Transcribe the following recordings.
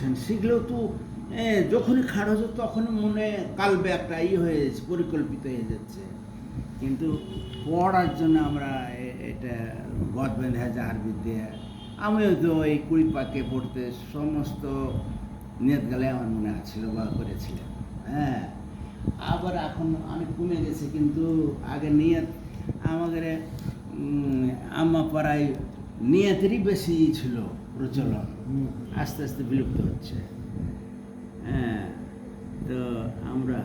করছেন, সেগুলো তো যখনই খাড় হচ্ছে তখনই মনে কালবে একটা ই হয়ে যাচ্ছে, পরিকল্পিত হয়ে যাচ্ছে। কিন্তু পড়ার জন্য আমরা এটা গদ বেঁধে যাহার বিদ্যে আমিও তো এই কুড়ি পাকে পড়তে সমস্ত নিয়ত গেলে আমার মনে আছিল, বা করেছিলাম। হ্যাঁ আবার এখন অনেক কমে গেছে, কিন্তু আগে নিয়ত আমাদের আম্মা পাড়ায় নিয়তেরই বেশি ছিল। প্রচলন। আস্তে আস্তে বিলুপ্ত হচ্ছে। হ্যাঁ তো আমরা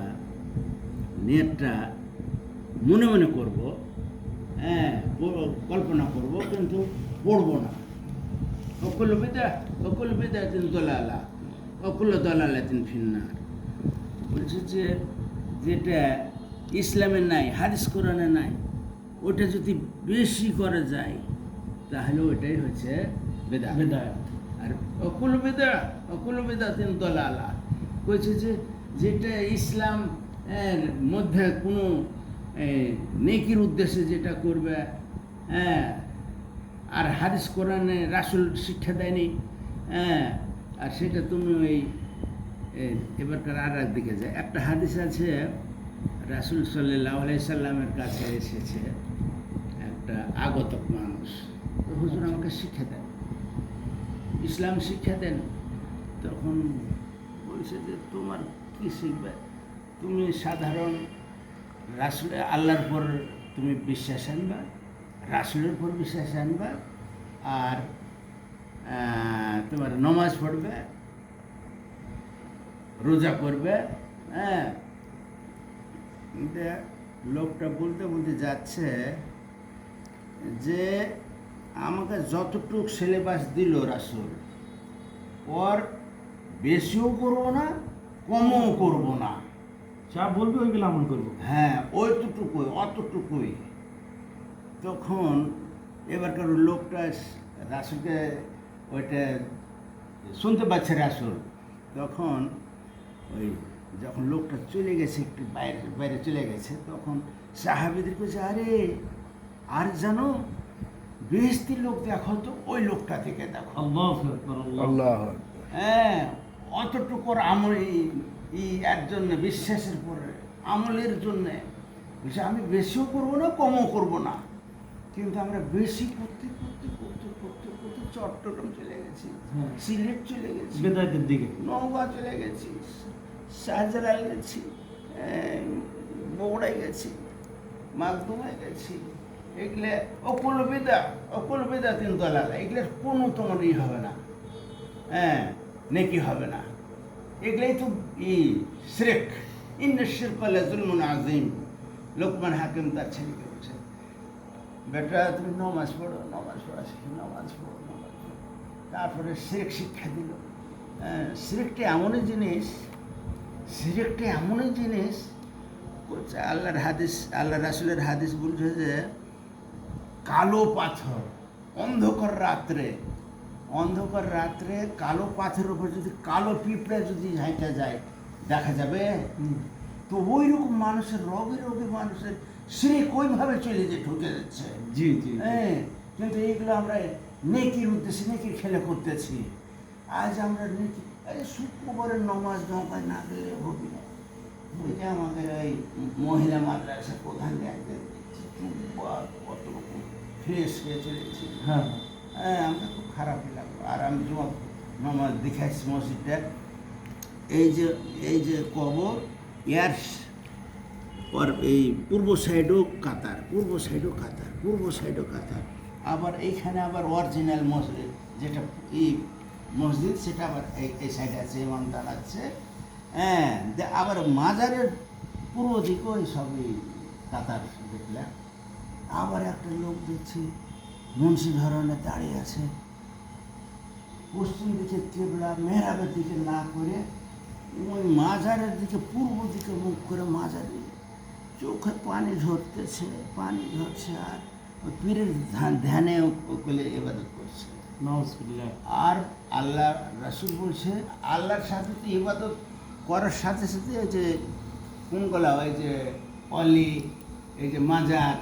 নেটটা মনে মনে করব। হ্যাঁ কল্পনা করব, কিন্তু পড়ব না। অকুল বিদা অকুল বিদা তিন দলালা, অকুল দলালা তিন ফিন্নার। বলছে যে, যেটা ইসলামে নাই, হাদিস কোরআনে নাই, ওটা যদি বেশি করা যায়, তাহলে ওটাই হচ্ছে বেদা আর অকুল বেদা অকুল বেদা তিন দলালা কইছে যে যেটা ইসলাম এর মধ্যে কোনো নেকির উদ্দেশ্যে যেটা করবে হ্যাঁ আর হাদিস কোরআনে রাসুল শিক্ষা দেয়নি হ্যাঁ আর সেটা তুমি ওই এবারকার আর দিকে যায়। একটা হাদিস আছে রাসুল সাল্লাহ সাল্লামের কাছে এসেছে একটা আগতক মানুষ। তো হুজুর আমাকে শিক্ষা দেন ইসলাম শিক্ষা দেন, তখন বলছে যে, তোমার কি শিখবে? তুমি সাধারণ রাসুল, আল্লাহর পর তুমি বিশ্বাস আনবা, রাসুলের উপর বিশ্বাস আনবা, আর তোমার নমাজ পড়বে, রোজা করবে হ্যাঁ? লোকটা বলতে বলতে যাচ্ছে যে আমাকে যতটুক সিলেবাস দিল রাসুল ওর বেশিও করব না কমও করব না। যা বলবে ওইগুলো আমল করব। হ্যাঁ ওইটুকুই অতটুকুই। তখন এবারকার লোকটা রাসুলকে ওইটা শুনতে পাচ্ছে রাসুল। তখন ওই যখন লোকটা চলে গেছে একটু বাইরে বাইরে চলে গেছে তখন সাহাবিদের কাছে আরে আর জানো বেহস্তির লোক দেখো তো ওই লোকটা থেকে দেখো। আল্লাহ আকবার আল্লাহ আল্লাহ হ্যাঁ অতটুকুর আমল এর জন্য বিশ্বাসের পরে আমলের জন্য। বলছে আমি বেশিও করব না কমও করব না। কিন্তু আমরা বেশি করতে করতে করতে করতে করতে চট্টগ্রাম চলে গেছি হ্যাঁ। সিলেট চলে গেছি বেদায়তের দিকে। নওগাঁ চলে গেছি শাহজালাল গেছি বগুড়ায় গেছি মালদুমায় গেছি। এগুলো অকুল বিদা অকুল বিদা তিন দলাল এগুলো কোনো তোমার ই হবে না। হ্যাঁ নেকি হবে না। এগুলোই তো ই শ্রেক। ইন্ডাস্ট্রির কলে জুলমুন আজিম লোকমান হাকিম তার ছেলেকে বলছে বেটা তুমি নমাজ পড়ো নমাজ পড়া শিখি নমাজ পড়ো নমাজ পড়ো। তারপরে শ্রেক শিক্ষা দিল। হ্যাঁ, সিরেকটা এমনই জিনিস সিরেকটা এমনই জিনিস আল্লাহর হাদিস আল্লাহ রাসুলের হাদিস বলছে যে কালো পাথর। অন্ধকার রাত্রে। অন্ধকার রাত্রে কালো পাথরের উপর যদি কালো পিঁপড়া যদি হাঁটা যায় দেখা যাবে? তো ওই রকম মানুষের রোগে রোগে মানুষের সিরেক ওইভাবে চলে যে ঢুকে যাচ্ছে? জি জি হ্যাঁ কিন্তু এইগুলো আমরা নেকির উদ্দেশ্যে নেকির খেলে করতেছি। আজ আমরা নেকি আরে শুক্রবারের নমাজ নৌকায় না গেলে হবে না। ওই যে আমাদের ওই মহিলা মাদ্রাসা প্রধান কত রকম ফ্রেশ হয়ে চলেছি হ্যাঁ। হ্যাঁ আমাকে খুব খারাপই লাগল আর আমি জমা নমাজ দেখাইছি মসজিদটা। এই যে এই যে কবর, ইয়ার ওর এই পূর্ব সাইডও কাতার, পূর্ব সাইডও কাতার, পূর্ব সাইডও কাতার। আবার এইখানে আবার অরিজিনাল মসজিদ, যেটা এই মসজিদ, সেটা আবার এই এই সাইডে আছে ইমাম দাঁড়াচ্ছে হ্যাঁ আবার মাজারের পূর্ব দিকেও সবই কাতার, দেখলাম। আবার একটা লোক দেখছি মুন্সি ধরনের দাঁড়িয়ে আছে। পশ্চিম দিকে কেবলা মেহরাবের দিকে না করে ওই মাজারের দিকে পূর্ব দিকে মুখ করে মাজারে চোখে পানি ঝরতেছে পানি ঝরছে আর ওই পীরের ধ্যান- ওগুলো এবাদত করছে। আর আল্লাহ রাসুল বলছে আল্লাহর সাথে তো ইবাদত করার সাথে সাথে যে কোনগুলা ওই যে অলি এই যে মাজার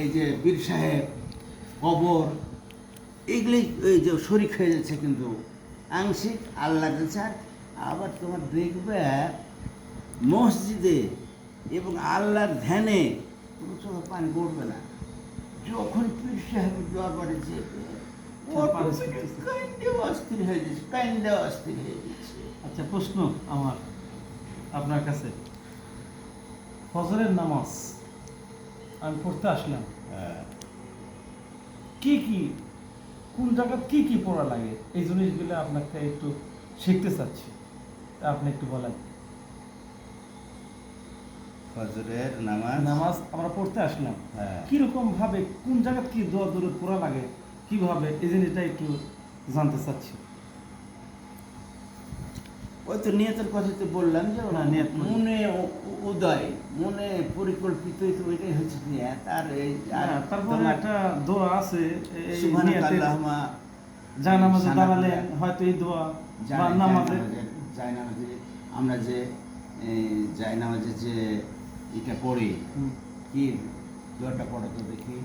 এই যে বীর সাহেব কবর এগুলি এই যে শরিক হয়ে যাচ্ছে কিন্তু। আংশিক আল্লাহ ছাড় আবার তোমার দেখবে মসজিদে এবং আল্লাহর ধ্যানে তোমার চোখে পানি পড়বে না। যখন পীর সাহেবের দরবারে যেতে অস্থির হয়ে যাচ্ছে অস্থির হয়ে যাচ্ছে। আচ্ছা প্রশ্ন আমার আপনার কাছে। ফজরের নামাজ আমি পড়তে আসলাম। হ্যাঁ। কি কি কোন জায়গা কি কি পড়া লাগে? এই জিনিসগুলো আপনাকে একটু শিখতে চাচ্ছি। তা আপনি একটু বলেন। ফজরের নামাজ? নামাজ আমরা পড়তে আসলাম। হ্যাঁ। কীরকম ভাবে কোন জায়গা কি দোয়া দূরত পড়া লাগে? কীভাবে? এই জিনিসটা একটু জানতে চাচ্ছি। ওই তো নিয়তের কথা তো বললাম যে হ্যাঁ, নিয়ত মানে। উদয় মনে পরিকল্পিত তো ওইটাই হচ্ছে নিয়ত আর এই তারপরে একটা দোয়া আছে এই সুবহানাকা নিয়তের আল্লাহুম্মা যা নামাজে সানা দাঁড়ালে হয়তো এই দোয়া বা জায়- নামাজে। জায়নামাজে- জায়নামাজে আমরা যে জায়নামাজে যে এটা পড়ি কি দোয়াটা পড়ো তো দেখি।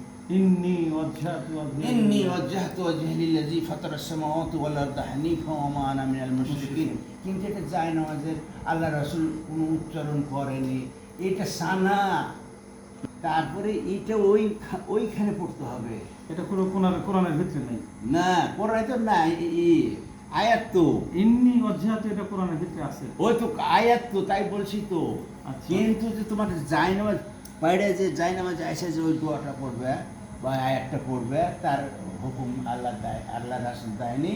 কিন্তু এটা যায় আল্লাহ রাসূল কোনো উচ্চারণ করেনি। এটা সানা। তারপরে এটা ওই ওইখানে পড়তে হবে। এটা কোনো কোরআনের ভিতরে নেই। না কোরআনে তো না আয়াত এমনি এটা কোরআনের ভিতরে আছে। ওই তো আয়াত তো তাই বলছি তো। আচ্ছা। কিন্তু যে তোমার জায়নামাজ বাইরে যে জায়নামাজ আসে যে ওই দোয়াটা পড়বে বা আয়াতটা পড়বে তার হুকুম আল্লাহ দেয় আল্লাহ রাসুল দেয়নি।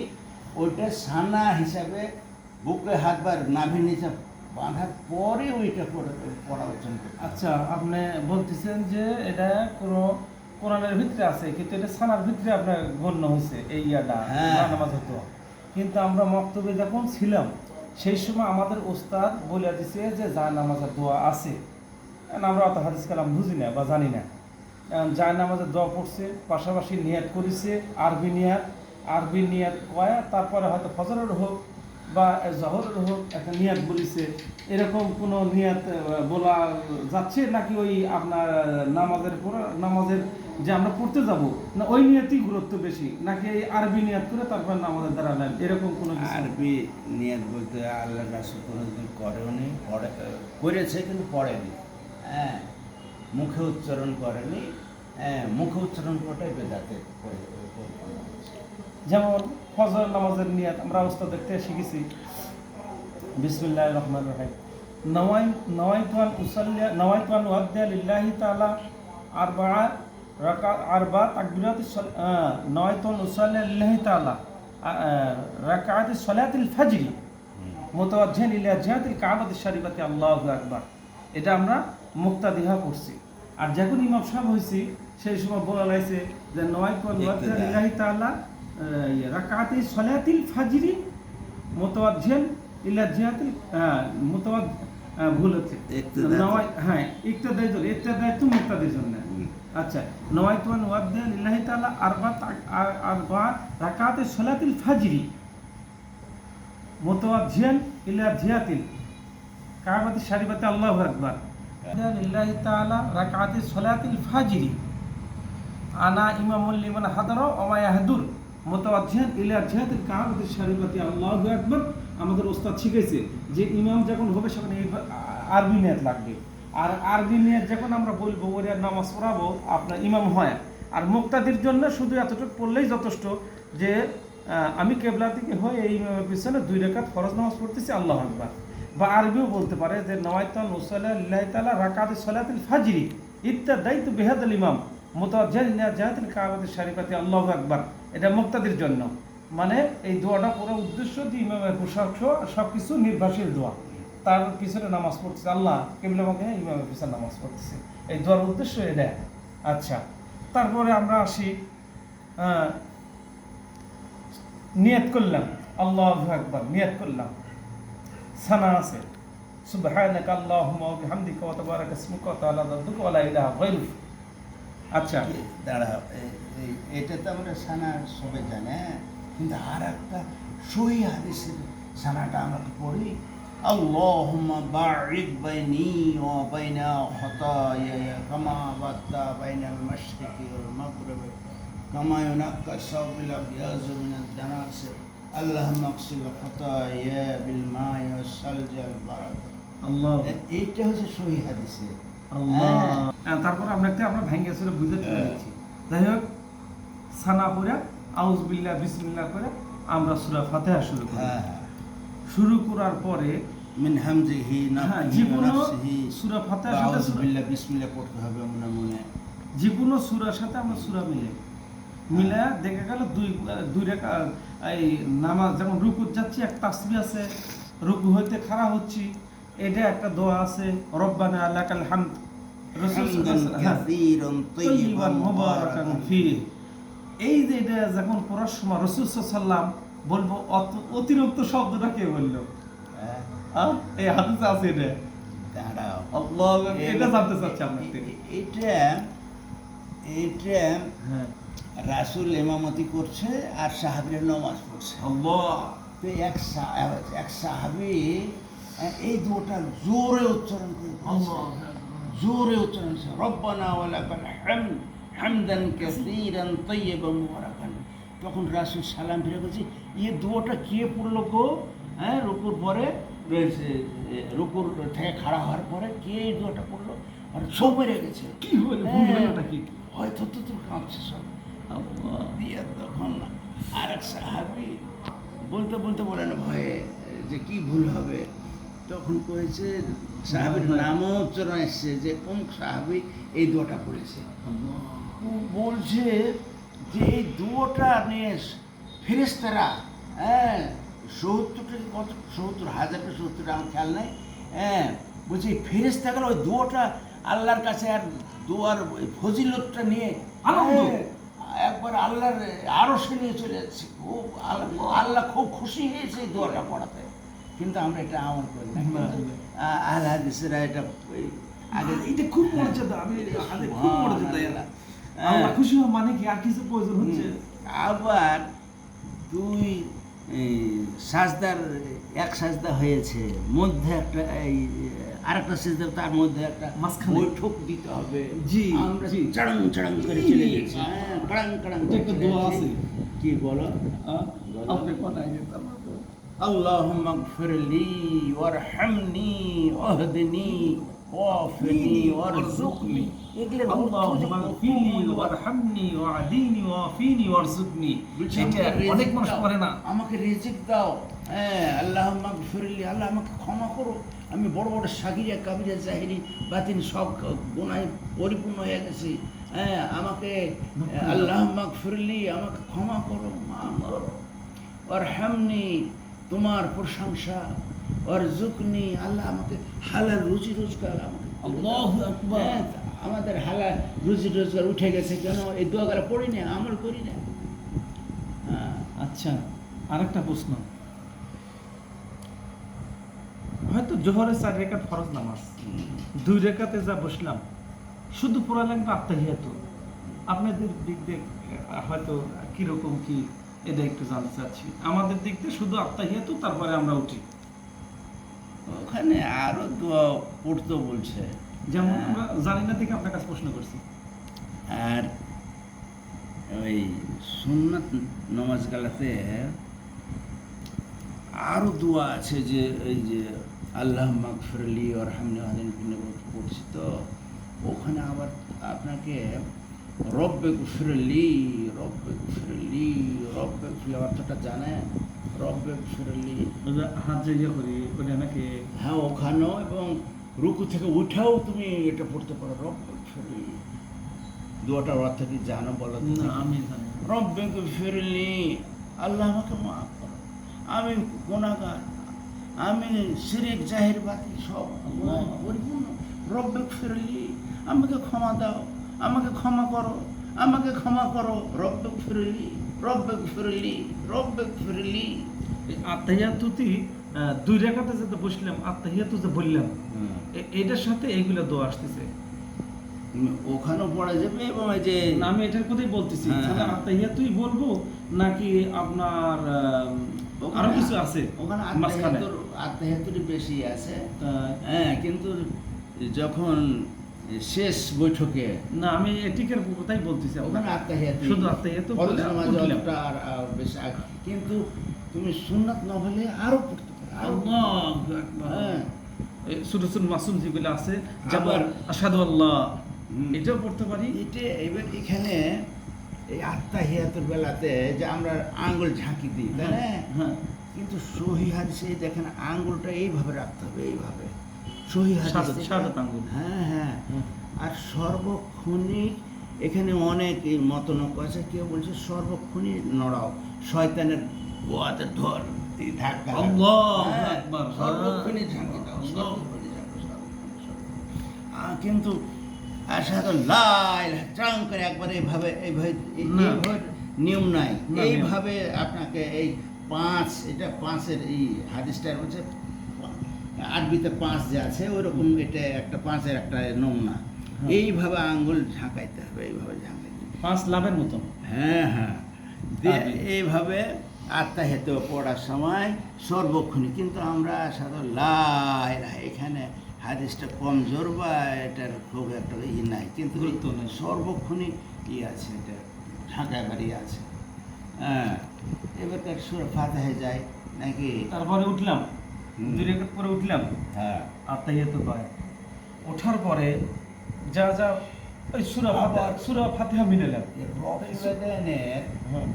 ওইটা সানা হিসাবে বুকে হাত বার নাভির নিচে বাঁধার পরে ওইটা পড়ে অর্জন আচ্ছা আপনি বলতেছেন যে এটা কোনো কোরআনের ভিতরে আছে কিন্তু এটা সানার ভিতরে আপনার গণ্য হয়েছে এই ইয়াটা হ্যাঁ। নামাজ হতো। কিন্তু আমরা মক্তবে যখন ছিলাম সেই সময় আমাদের ওস্তাদ বলে দিছে যে যা নামাজের দোয়া আছে। আমরা অত হাদিস কালাম বুঝি না বা জানি না। যায় নামাজের দোয়া পড়ছে, পাশাপাশি নিয়াত করেছে, আরবি নিয়াত আরবি নিয়াত কয়া, তারপরে হয়তো ফজরের হোক বা জহরের হোক একটা নিয়াত বলিছে। এরকম কোনো নিয়াত বলা যাচ্ছে নাকি ওই আপনার নামাজের পড়া নামাজের যে আমরা পড়তে যাব, না ওই নিয়াতই গুরুত্ব বেশি, নাকি এই আরবি নিয়াত করে তারপর নামাজের দ্বারা নেন? এরকম কোনো আরবি নিয়ত বলতে আল্লাহ রাসুল কোনোদিন করেনি, পড়ে, করেছে কিন্তু পড়েনি। হ্যাঁ মুখে উচ্চারণ করেনি মুখে উচ্চারণ করাটাই বেদাতে যেমন ফজর নামাজের নিয়াত আমরা অবস্থা দেখতে শিখেছি। বিসমিল্লাহ রহমান রহিম। নওয়াই নওয়াইতুয়ান উসাল্লিয়া নওয়াইতুয়ান ওয়াদ্দিয়া লিল্লাহি তাআলা আরবা রাকা আরবা তাকবিরাত নওয়াইতুয়ান উসাল্লিয়া লিল্লাহি তাআলা রাকাত সলাতিল ফজরি। মুতাওয়াজ্জিহান ইলা জিহাতিল কাবাতিশ শরীফাতি আল্লাহু আকবার। এটা আমরা মুক্তাদিহা করছি আর যখন ইমাম সাহেব হয়েছি সেই সময় বলা লাগছে যে ওয়াদ্দিয়া ইক্তেদা। লিল্লাহি তাআলা রাকাতি সলাতিল ফাজরি মুতাওয়াজ্জিহান ইলা জিহাতিল মুতাওয়াজ ভুল হচ্ছে। হ্যাঁ ইক্তেদাই জন্য ইক্তেদাই তো মুক্তাদির জন্য। আচ্ছা নওয়াইতুয়ান ওয়াদ্দিয়া লিল্লাহি তাআলা আরবাত আরবা রাকাতি সলাতিল ফাজরি মুতাওয়াজ্জিহান ইলা জিহাতিল কাবাতি শরীফাতি আল্লাহু আকবার। ফাজরি। আনা আমাদের ওস্তাদ শিখেছে যে ইমাম যখন হবে সেখানে আরবি নিয়ত লাগবে। আর আরবি নিয়ত যখন আমরা বলব নামাজ পড়াবো, আপনার ইমাম হয়। আর মুক্তাদির জন্য শুধু এতটুকু পড়লেই যথেষ্ট যে আমি কেবলা থেকে হয়ে এই পিছনে দুই রেখাত ফরজ নামাজ পড়তেছি, আল্লাহ আকবার। বা আরবিও বলতে পারে যে নওয়াইতান উসাল্লাহ রাকাতি সলাতিল ফাজরি ইত্যাদাই তো বেহাদুল ইমাম জিহাতিল কাবাতি শরীফাতি আকবার। এটা মুক্তাদির জন্য। মানে এই দোয়াটা পুরো উদ্দেশ্য যে ইমামের পোশাক সব কিছু নির্ভরশীল দোয়া। তার পিছনে নামাজ পড়তেছে। আল্লাহ কেবলা মাকে ইমামের পিছনে নামাজ পড়তেছে। এই দোয়ার উদ্দেশ্য এটা। আচ্ছা তারপরে আমরা আসি নিয়ত করলাম। আল্লাহ আকবার, নিয়ত করলাম। সানা আছে। সুবহানাক আল্লাহুম্মা ওয়া বিহামদিকা ওয়া তাবারাকা ইসমুকা ওয়া তাআলা জাদ্দুকা ওয়া লা ইলাহা গায়রুক। আচ্ছা। দাঁড়াও এটা তো আমরা সানা সবাই জানে? কিন্তু আর একটা সহি হাদিসের সানাটা আমরা তো পড়ি বাইনি ওয়া বাইনা খতায়ায়া কামা বাত্তা বাইনাল মাশরিকি ওয়াল মাগরিবি, কামা ইউনাক্কা সাবিল আবিয়াজ মিনাদ দানাস اللهم اغسل خطايا بالماء والثلج والبرد আল্লাহ এইটা হচ্ছে সহি হাদিসে আল্লাহ হ্যাঁ। হ্যাঁ, তারপর আমরা একটা আমরা ভেঙে চলে বুঝে চলে হ্যাঁ। যাচ্ছি যাই হোক সানা করে আউজ বিল্লাহ বিসমিল্লাহ করে আমরা সুরা ফাতেহা শুরু করি হ্যাঁ শুরু করার পরে মিন হামজিহি হ্যাঁ নাফসিহি যে ওয়া কোনো নাফসিহি সুরা ফাতেহার সাথে আউযু সূরা- বিল্লাহ বিসমিল্লাহ পড়তে হবে মনে মনে যে কোনো সুরার সাথে আমরা সুরা মিলে মিলে দেখা গেল দুই দুই রেখা এই নামাজ যেমন রুকুর যাচ্ছি এক তাসবি আছে রুকু হইতে খাড়া হচ্ছি এটা একটা দোয়া আছে রব্বানা লাকাল হামদ রাসূল হামদান সাল্লাল্লাহু আলাইহি ওয়াসাল্লাম, কাসীরান তৈয়িবান তাইয়িবান মুবারাকান মুবারাকান ফিহ। এই যে এটা যখন পড়ার সময় রসুল সাল্লাম বলব অত- অতিরিক্ত শব্দটা কে বলল হ্যাঁ, এই হাদিসে আছে এটা এটা জানতে চাচ্ছি আপনার এটা এটা হ্যাঁ রাসূল ইমামতি করছে আর সাহাবীরা নামাজ পড়ছে। তো এক এক সাহাবি এই দুটা জোরে উচ্চারণ করে জোরে উচ্চারণ করছে। রব্বানা ওয়ালাকাল হামদ হামদান কাসীরান তাইয়িবান মুবারাকান। তখন রাসূল সালাম ফিরে বলছে এই দুটা কে পড়ল গো? হ্যাঁ রুকুর পরে রয়েছে রুকুর থেকে খাড়া হওয়ার পরে কে এই দুটা পড়ল? আর সব বেড়ে গেছে। কি হলো? কি হয়তো তো তোর কাঁপছে সব। দিয়ে তখন আর এক সাহাবি বলতে বলতে বলেন ভয়ে যে কি ভুল হবে তখন কয়েছে সাহাবির নামও উচ্চারণ এসছে যে অমুক সাহাবি এই দোয়াটা পড়েছে বলছে যে এই দুয়োটা নিয়ে ফেরেস্তারা হ্যাঁ সত্তরটা কত সত্তর হাজারটা সত্তরটা আমার খেয়াল নাই হ্যাঁ বলছি ফেরেস্তাগুলো ওই দুয়োটা আল্লাহর কাছে আর দুয়ার ওই ফজিলতটা নিয়ে আনন্দ। একবার আল্লাহর আরও নিয়ে চলে যাচ্ছি। খুব আল্লাহ আল্লাহ খুব খুশি হয়েছে এই দোয়াটা পড়াতে। কিন্তু আমরা এটা আমল করি না। আল হাদিসেরা এটা আগে এটা খুব মর্যাদা আমি খুব মর্যাদা আল্লাহ। খুশি হওয়া মানে কি? আর কিছু প্রয়োজন হচ্ছে? আবার দুই সাজদার এক সাজদা হয়েছে। মধ্যে একটা এই আরেকটা সাজদা তার মধ্যে একটা মাঝখানে। বৈঠক দিতে হবে জি, আমরা জি। চড়ং চড়ং করে জি। চলে গেছি হ্যাঁ কড়াং কড়াং এটা একটা দোয়া আছে। কি বলো আহ, আপনি কোথায় যেতাম اللهم اغفر لي وارحمني واهدني وعافني وارزقني এগুলো اللهم اغفر لي وارحمني واهدني وعافني وارزقني এটা অনেক মানুষ করে না আমাকে রিজিক দাও হ্যাঁ আল্লাহ ফিরলি আল্লাহ আমাকে ক্ষমা করো আমি বড় বড় সাগিরা কাবিরা জাহিরি বাতিন সব গুণায় পরিপূর্ণ হয়ে গেছি। হ্যাঁ আমাকে আল্লাহ ফিরলি আমাকে ক্ষমা করো আর হামনি তোমার প্রশংসা ওর জুকনি আল্লাহ আমাকে হালাল রুজি রোজগার আমাকে হ্যাঁ, আমাদের হালাল রুজি রোজগার উঠে গেছে কেন? এই দোয়াগুলো পড়ি না আমল করি না হ্যাঁ। আচ্ছা আরেকটা প্রশ্ন হয়তো জোহরের চার রেখাত ফরজ নামাজ। দুই রেখাতে যা বসলাম শুধু পড়া লাগবে আত্মাহিয়াত। আপনাদের দিক দিয়ে হয়তো কীরকম কি এটা একটু জানতে চাচ্ছি। আমাদের দিক দিয়ে শুধু আত্মাহিয়াত তারপরে আমরা উঠি। ওখানে আরও দোয়া পড়তে বলছে। যেমন হ্যাঁ। আমরা জানি না থেকে আপনার কাছে প্রশ্ন করছি। আর ওই সুন্নাত নমাজ গালাতে আরও দোয়া আছে যে এই যে আল্লাহ মাগফিরলি ওর হামনে পড়ছি তো ওখানে আবার আপনাকে রব্বে গুফিরলি রব্বে গুফিরলি রব্বে গুফিরলি অর্থটা জানেন? রব্বে গুফিরলি হাত যে করি ওটা নাকি? হ্যাঁ ওখানেও এবং রুকু থেকে উঠেও তুমি এটা পড়তে পারো রব্বে ফিরলি দুয়াটার অর্থ কি জানো বলো না আমি জানি। রব্বে ফিরলি আল্লাহ আমাকে মাফ করো। আমি গুণাগার আমি শিরিক জাহির বাতি সব। পরিপূর্ণ রব্বে ফিরলি আমাকে ক্ষমা দাও আমাকে ক্ষমা করো আমাকে ক্ষমা করো রব্বে ফিরলি রব্বে ফিরলি রব্বে ফিরলি আত্মাহিয়াতুতি দুই রেখাতে যেতে বসলাম আত্মাহিয়াতু যে বললাম এটার সাথে এইগুলো দোয়া আসতেছে ওখানেও পড়া যাবে এবং এই যে আমি এটার কথাই বলতেছি হ্যাঁ, হ্যাঁ। আত্মাহিয়াতুই বলব নাকি আপনার আরও কিছু আছে ওখানে মাঝখানে বেশি আছে হ্যাঁ কিন্তু যখন শেষ বৈঠকে না আমি এটিকের কথাই বলতেছি ওখানে। শুধু আর আর বেশি কিন্তু তুমি সুন্নাত না হলে আরও পড়তে হ্যাঁ। সুরসুল মাসুম যেগুলো আছে যেমন আবার- আসাদু আল্লাহ এটাও পড়তে পারি। এটা এবার এখানে এই আত্মাহিয়াতের বেলাতে যে আমরা আঙ্গুল ঝাঁকি দিই তাই না হ্যাঁ কিন্তু সহি হাদিসে দেখেন আঙ্গুলটা এইভাবে রাখতে হবে এইভাবে সহি হাদিস আঙ্গুল। হ্যাঁ হ্যাঁ হুম। আর সর্বক্ষণিক এখানে অনেক মতনক আছে কেউ বলছে সর্বক্ষণিক নড়াও শয়তানের গোয়াতে ধর ধাক্কা। হ্যাঁ। সর্বক্ষণিক ঝাঁকি দাও আল্লাহু সর্বক্ষণিক সর্বক্ষণিক। আহ, লাই ট্রাং করে একবার এইভাবে এইভাবে। নিয়ম নাই এইভাবে আপনাকে এই পাঁচ এটা পাঁচের এই হাদিসটার হচ্ছে আরবিতে পাঁচ যে আছে ওইরকম এটা একটা পাঁচের একটা নমুনা হ্যাঁ। এইভাবে আঙ্গুল ঝাঁকাইতে হবে এইভাবে ঝাঁকাইতে পাঁচ লাভের মতো হ্যাঁ হ্যাঁ এইভাবে আত্মা হেতে পড়ার সময় সর্বক্ষণই কিন্তু আমরা সাধারণ লাই এখানে হাদিসটা কমজোর বা এটার খুব একটা ই নাই কিন্তু। সর্বক্ষণই ই আছে এটা ঢাকা বাড়ি আছে। হ্যাঁ এবার তার সুর ফাতে যায় নাকি? তারপরে উঠলাম। দুই রেখাত পরে উঠলাম। হ্যাঁ। আত্মাহিয়াত কয় ওঠার পরে যা যা ওই সুরা ফাতিহা আবার- সুরা ফাতিহা মিলালাম রফুলদানের হ্যাঁ।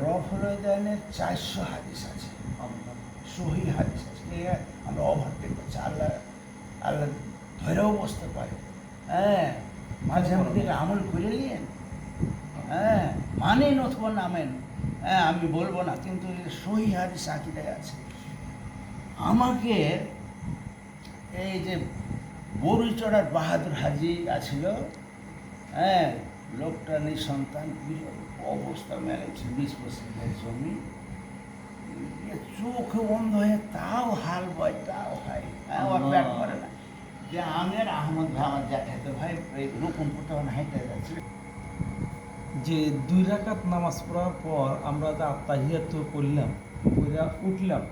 রফুলদানের চারশো হাদিস আছে। সহি হাদিস আছে? আমরা ওভারটেক করছি আল্লাহ আল্লাহ ধরেও বসতে পারে। হ্যাঁ মাঝে মধ্যে আমল করে নিয়েন। হ্যাঁ মানেন অথবা নামেন। হ্যাঁ আমি বলব না, কিন্তু সহি হাদিস আকিদায় আছে। আমাকে এই যে বরুচড়ার বাহাদুর হাজি আছিল হ্যাঁ লোকটা নেই, সন্তান অবস্থা মেরেছে বিশ বছরের জমি। চোখে বন্ধ হয়ে তাও হাল বয়, তাও হয় হ্যাঁ ওর করে না। যে আমের আহমদ ভাই আমার জ্যাঠাতো ভাই তখন হাইটে যাচ্ছে। যে দুই রাকাত নামাজ পড়ার পর আমরা যে আত্মাহিয়াত করলাম পড়া উঠলাম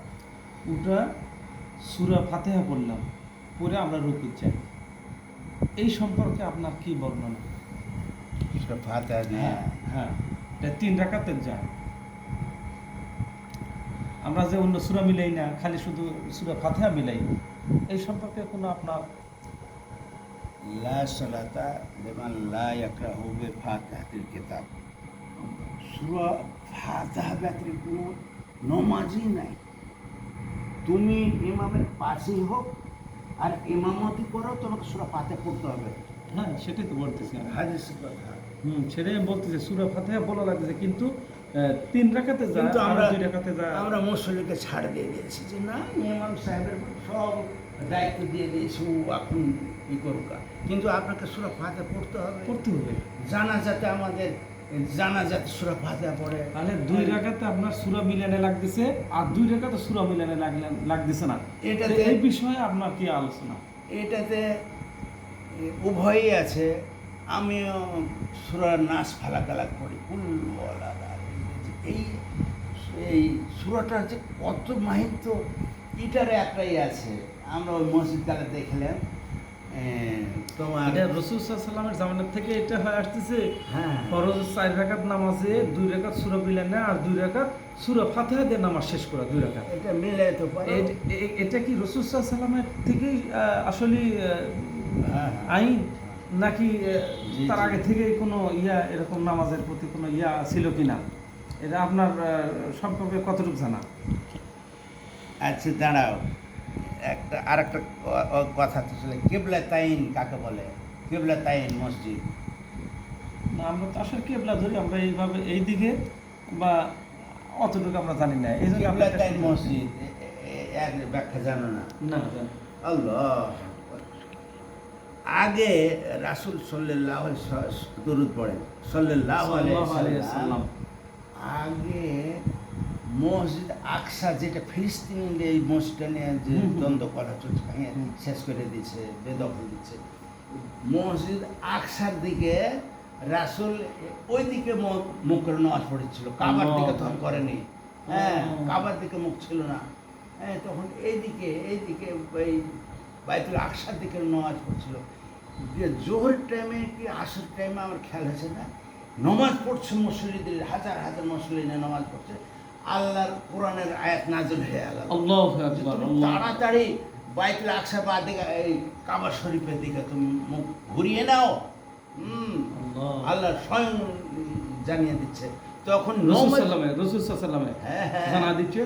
উঠা সুরা ফাতেহা পড়লাম পরে আমরা রুকু চাই এই সম্পর্কে আপনার কি বর্ণনা? হ্যাঁ হ্যাঁ। এটা তিন রাকাতের যায় আমরা যে অন্য সুরা মিলাই না খালি শুধু সুরা ফাতেহা মিলাই। এই সম্পর্কে কোনো আপনার লা সালাতা লিমান লা ইয়াকরাহু বিফাতিহাতিল কিতাব। সূরা ফাতিহা ব্যতীত নমাজই নাই। তুমি ইমামের পাশেই হোক আর ইমামতি করো তোমাকে সূরা ফাতিহা পড়তে হবে। হ্যাঁ সেটাই তো বলতেছি। হাদিসের কথা। হুম সেটাই বলতেছি সুরা ফাতেহা বলা লাগতেছে কিন্তু তিন যায় কিন্তু আমরা দুই রাকাতে যায় আমরা ছাড় দিয়ে দিয়েছি যে না ইমাম সাহেবের সব দায়িত্ব দিয়ে দিয়েছি ও এখন ই করুক কিন্তু আপনাকে সুরা ফাতিহা পড়তে হবে। পড়তে হবে। জানা যাতে আমাদের জানা যাতে সুরা ফাতিহা পড়ে। তাহলে দুই রাকাতে আপনার সুরা মিলানে লাগতেছে আর দুই রাকাতে সুরা মিলানে লাগলেন লাগতেছে না। এটাতে- এই বিষয়ে আপনার কি আলোচনা? এটাতে উভয়ই আছে। আমিও সুরার নাচ ফালাকালাক করি এই এই সুরাটার যে কত মাহিত্য। এটার একটাই আছে। আমরা ওই মসজিদ কালে দেখলাম। তোমার এটা রসুল সাল্লামের জামানের থেকে এটা হয়ে আসতেছে। হ্যাঁ। ফরজ চার রাকাত নামাজে দুই রাকাত সুরা মিলানে আর দুই রাকাত সুরা ফাতেহা দিয়ে নামাজ শেষ করা দুই রাকাত। এটা মিলে তো পারে এ- এ- এটা কি রসুল সাল্লামের থেকেই আসলে হ্যাঁ আইন? নাকি তার আগে থেকে কোনো ইয়া এরকম নামাজের প্রতি কোনো ইয়া ছিল কিনা? এটা আপনার সম্পর্কে কতটুকু জানা? আচ্ছা দাঁড়াও। একটা আর একটা কথা তো ছিল কেবলা তাইন কাকে বলে? কেবলা তাইন মসজিদ। না, আমরা তো আসলে কেবলা ধরি আমরা এইভাবে এই দিকে বা অতটুকু আমরা জানি না। এই কেবলা তাইন মসজিদ এ- এ- ব্যাখ্যা জানো না? না। আল্লাহ আগে রাসুল সাল্লাহ দরুদ পড়েন। সাল্লাহ। আগে মসজিদ আকসা যেটা ফিলিস্তিন এই মসজিদটা নিয়ে যে। দ্বন্দ্ব করা চলছে ভেঙে শেষ করে দিচ্ছে বেদখল দিচ্ছে। মসজিদ আকসার দিকে রাসুল ওই দিকে মুখ- করে নামাজ পড়েছিল। কাবার দিকে তখন করেনি। হ্যাঁ কাবার দিকে মুখ ছিল না। হ্যাঁ তখন এইদিকে এইদিকে এই বাইতুল আকসার দিকে নামাজ পড়ছিল। দিয়ে জোহরের টাইমে কি আসর টাইমে আমার খেয়াল হয়েছে না? নমাজ পড়ছে মুসল্লিদের হাজার হাজার মুসল্লিনে নামাজ পড়ছে। আল্লাহর কোরআনের আয়াত নাজুল হয়ে গেল। তাড়াতাড়ি বাইতুল আকসা বা দিকে এই কাবা শরীফের দিকে তুমি মুখ ঘুরিয়ে নাও। হুম আল্লাহ স্বয়ং জানিয়ে দিচ্ছে। তখন রসুল সাল্লামে রসুল সাল্লামে হ্যাঁ হ্যাঁ। জানা দিচ্ছে